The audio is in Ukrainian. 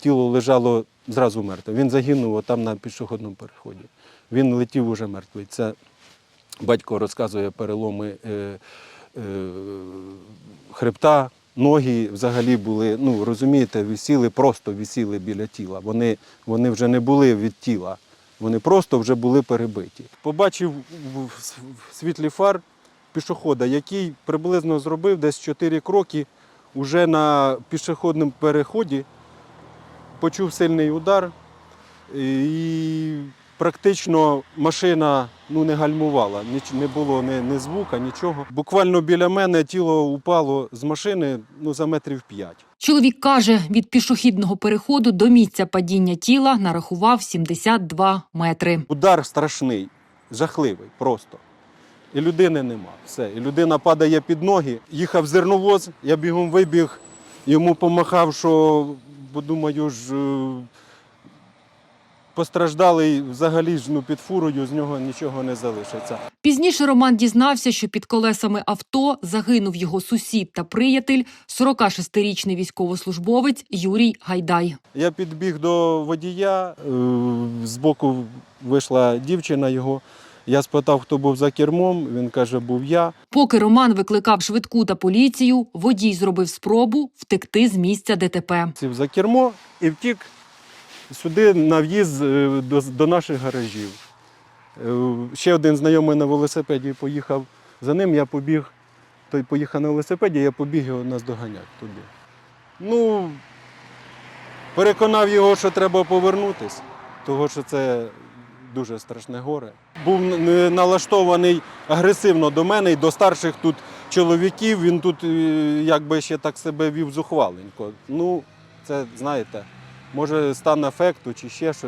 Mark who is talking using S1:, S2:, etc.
S1: Тіло лежало зразу мертве. Він загинув там на пішохідному переході. Він летів уже мертвий. Це батько розказує переломи е, е, хребта, ноги взагалі були, ну розумієте, висіли, просто висіли біля тіла. Вони, вони вже не були від тіла, вони просто вже були перебиті. Побачив в світлі фар пішохода, який приблизно зробив десь 4 кроки уже на пішохідному переході, почув сильний удар і практично машина ну, не гальмувала, не було ні, ні звука, нічого. Буквально біля мене тіло упало з машини ну, за метрів 5.
S2: Чоловік каже, від пішохідного переходу до місця падіння тіла нарахував 72 метри.
S1: Удар страшний, жахливий просто. І людини нема. Все. І людина падає під ноги. Їхав зерновоз, я бігом вибіг, йому помахав, що, бо думаю ж, е, постраждалий взагалі ж ну, під фурою, з нього нічого не залишиться.
S2: Пізніше Роман дізнався, що під колесами авто загинув його сусід та приятель, 46-річний військовослужбовець Юрій Гайдай.
S1: Я підбіг до водія, е, збоку вийшла дівчина його. Я спитав, хто був за кермом. Він каже, був я.
S2: Поки Роман викликав швидку та поліцію, водій зробив спробу втекти з місця ДТП.
S1: сів за кермо і втік сюди на в'їзд е, до, до наших гаражів. Е, Ще один знайомий на велосипеді поїхав за ним, я побіг. Той поїхав на велосипеді, я побіг його наздоганяти туди. Ну, переконав його, що треба повернутися, тому що це дуже страшне горе. Був налаштований агресивно до мене і до старших тут чоловіків. Він тут е, якби ще так себе вів зухваленько. Ну, це знаєте, може стан ефекту чи ще щось.